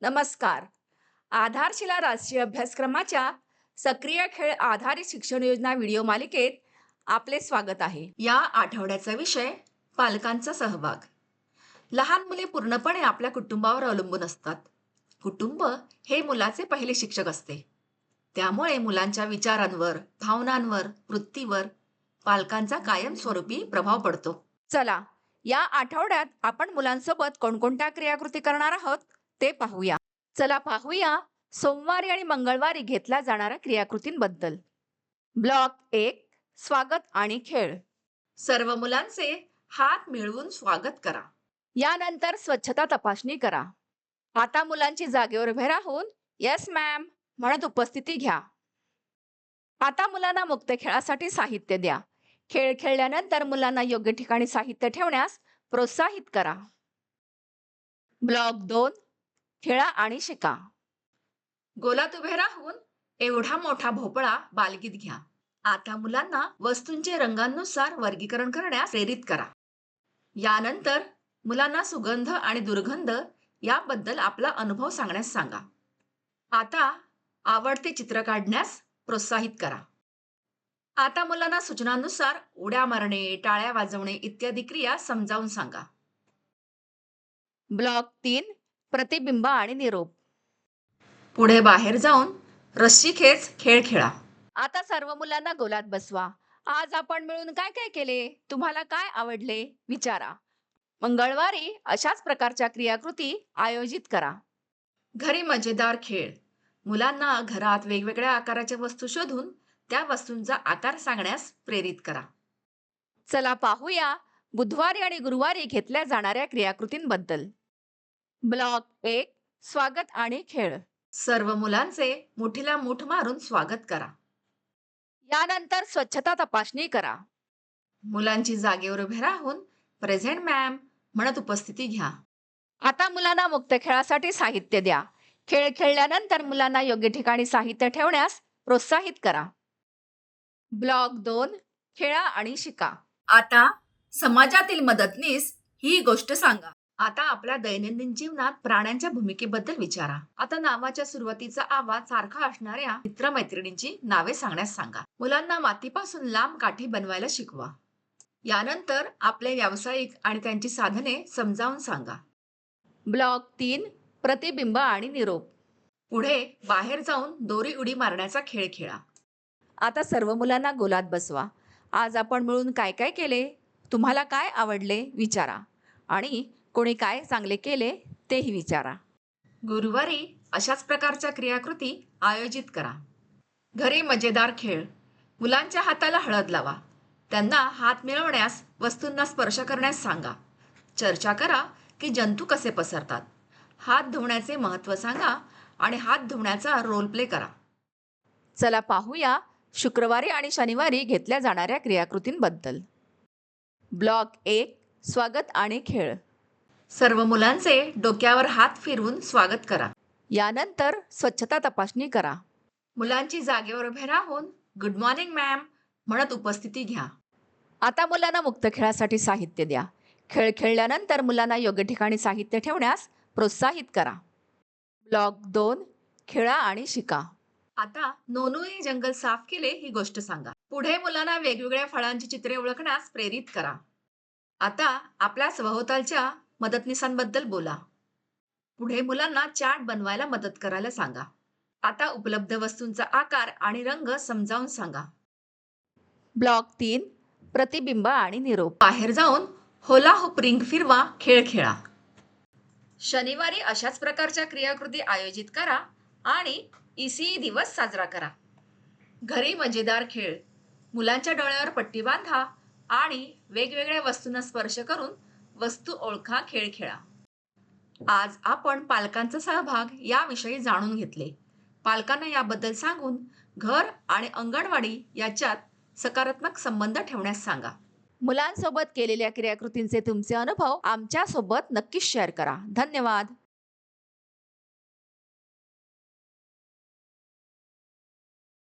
नमस्कार. आधारशिला राष्ट्रीय अभ्यासक्रमाच्या सक्रिय खेळ आधारित शिक्षण योजना व्हिडिओ मालिकेत आपले स्वागत आहे. या आठवड्याचा विषय पालकांचा सहभाग. लहान मुले पूर्णपणे आपल्या कुटुंबावर अवलंबून असतात. कुटुंब हे मुलाचे पहिले शिक्षक असते. त्यामुळे मुलांच्या विचारांवर भावनांवर वृत्तीवर पालकांचा कायमस्वरूपी प्रभाव पडतो. चला या आठवड्यात आपण मुलांसोबत कोणकोणत्या क्रियाकृती करणार आहोत? ते पाहूया. चला पाहूया सोमवारी आणि मंगळवारी घेतल्या जाणाऱ्या क्रियाकृतींबद्दल. ब्लॉक एक स्वागत आणि खेळ. सर्व मुलांचे हात मिळवून स्वागत करा. यानंतर स्वच्छता तपासणी करा. आता मुलांची जागेवर उभे राहून येस मॅम म्हणत उपस्थिती घ्या. आता मुलांना मुक्त खेळासाठी साहित्य द्या. खेळ खेळल्यानंतर मुलांना योग्य ठिकाणी साहित्य ठेवण्यास प्रोत्साहित करा. ब्लॉक दोन खेळा आणि शिका. गोलात उभे राहून एवढा मोठा भोपळा बालगीत घ्या. आता मुलांना वस्तूंचे रंगांनुसार वर्गीकरण करण्यास प्रेरित करा. यानंतर मुलांना सुगंध आणि दुर्गंध याबद्दल आपला अनुभव सांगण्यास सांगा. आता आवडते चित्र काढण्यास प्रोत्साहित करा. आता मुलांना सूचनांनुसार उड्या मारणे टाळ्या वाजवणे इत्यादी क्रिया समजावून सांगा. ब्लॉक तीन प्रतिबिंब आणि निरोप. पुढे बाहेर जाऊन रस्सी खेच खेळ खेळा. आता सर्व मुलांना गोलात बसवा. आज आपण मिळून काय काय केले? तुम्हाला काय आवडले? विचारा. मंगळवारी अशाच प्रकारच्या क्रियाकृती आयोजित करा. घरी मजेदार खेळ. मुलांना घरात वेगवेगळ्या आकाराच्या वस्तू शोधून त्या वस्तूंचा आकार सांगण्यास प्रेरित करा. चला पाहूया बुधवारी आणि गुरुवारी घेतल्या जाणाऱ्या क्रियाकृतींबद्दल. ब्लॉक एक स्वागत आणि खेळ. सर्व मुलांचे मुठीला मुठ मारून स्वागत करा. यानंतर स्वच्छता तपासणी करा. मुलांची जागेवर उभे राहून प्रेझेंट मॅम म्हणत उपस्थिती घ्या. आता मुलांना मुक्त खेळासाठी साहित्य द्या. खेळ खेळल्यानंतर मुलांना योग्य ठिकाणी साहित्य ठेवण्यास प्रोत्साहित करा. ब्लॉक दोन खेळा आणि शिका. आता समाजातील मदतनीस ही गोष्ट सांगा. आता आपल्या दैनंदिन जीवनात प्राण्यांच्या भूमिकेबद्दल विचारा. आता नावाच्या सुरुवातीचा आवाज सारखा असणाऱ्या मित्रमैत्रिणींची नावे सांगण्यास सांगा. मुलांना मातीपासून लांब काठी बनवायला शिकवा. यानंतर आपले व्यावसायिक आणि त्यांची साधने समजावून सांगा. ब्लॉक तीन प्रतिबिंब आणि निरोप. पुढे बाहेर जाऊन दोरी उडी मारण्याचा खेळ खेळा. आता सर्व मुलांना गोलात बसवा. आज आपण मिळून काय काय केले? तुम्हाला काय आवडले? विचारा. आणि कोणी काय चांगले केले तेही विचारा. गुरुवारी अशाच प्रकारच्या क्रियाकृती आयोजित करा. घरी मजेदार खेळ. मुलांच्या हाताला हळद लावा. त्यांना हात मिळवण्यास वस्तूंना स्पर्श करण्यास सांगा. चर्चा करा की जंतू कसे पसरतात. हात धुवण्याचे महत्त्व सांगा आणि हात धुवण्याचा रोल प्ले करा. चला पाहूया शुक्रवारी आणि शनिवारी घेतल्या जाणाऱ्या क्रियाकृतींबद्दल. ब्लॉक एक स्वागत आणि खेळ. सर्व मुलांचे डोक्यावर हात फिरवून स्वागत करा. यानंतर स्वच्छता तपासणी करा. मुलांची जागेवर उभे राहून गुड मॉर्निंग मॅम म्हणत उपस्थिती घ्या. आता मुलांना मुक्त खेळासाठी साहित्य द्या. खेळ खेळल्यानंतर मुलांना योग्य ठिकाणी साहित्य ठेवण्यास प्रोत्साहित करा. ब्लॉक दोन खेळा आणि शिका. आता नोनूने जंगल साफ केले ही गोष्ट सांगा. पुढे मुलांना वेगवेगळ्या फळांची चित्रे ओळखण्यास प्रेरित करा. आता आपल्या सभोवतालच्या मदतनीसांबद्दल बोला. पुढे मुलांना चार्ट बनवायला मदत करायला सांगा. आता उपलब्ध वस्तूंचा आकार आणि रंग समजावून सांगा. ब्लॉक तीन प्रतिबिंब आणि निरोप. बाहेर जाऊन होला हुप रिंग फिरवा खेळ खेळा. शनिवारी अशाच प्रकारच्या क्रियाकृती आयोजित करा आणि इसी दिवस साजरा करा. घरी मजेदार खेळ. मुलांच्या डोळ्यावर पट्टी बांधा आणि वेगवेगळ्या वस्तूंना स्पर्श करून वस्तू ओळखा खेळ खेळा. आज आपण पालकांचा सहभाग याविषयी जाणून घेतले. पालकांना याबद्दल सांगून घर आणि अंगणवाडी याच्यात सकारात्मक संबंध ठेवण्यास सांगा. मुलांसोबत केलेल्या क्रियाकृतींचे तुमचे अनुभव आमच्यासोबत नक्कीच शेअर करा. धन्यवाद.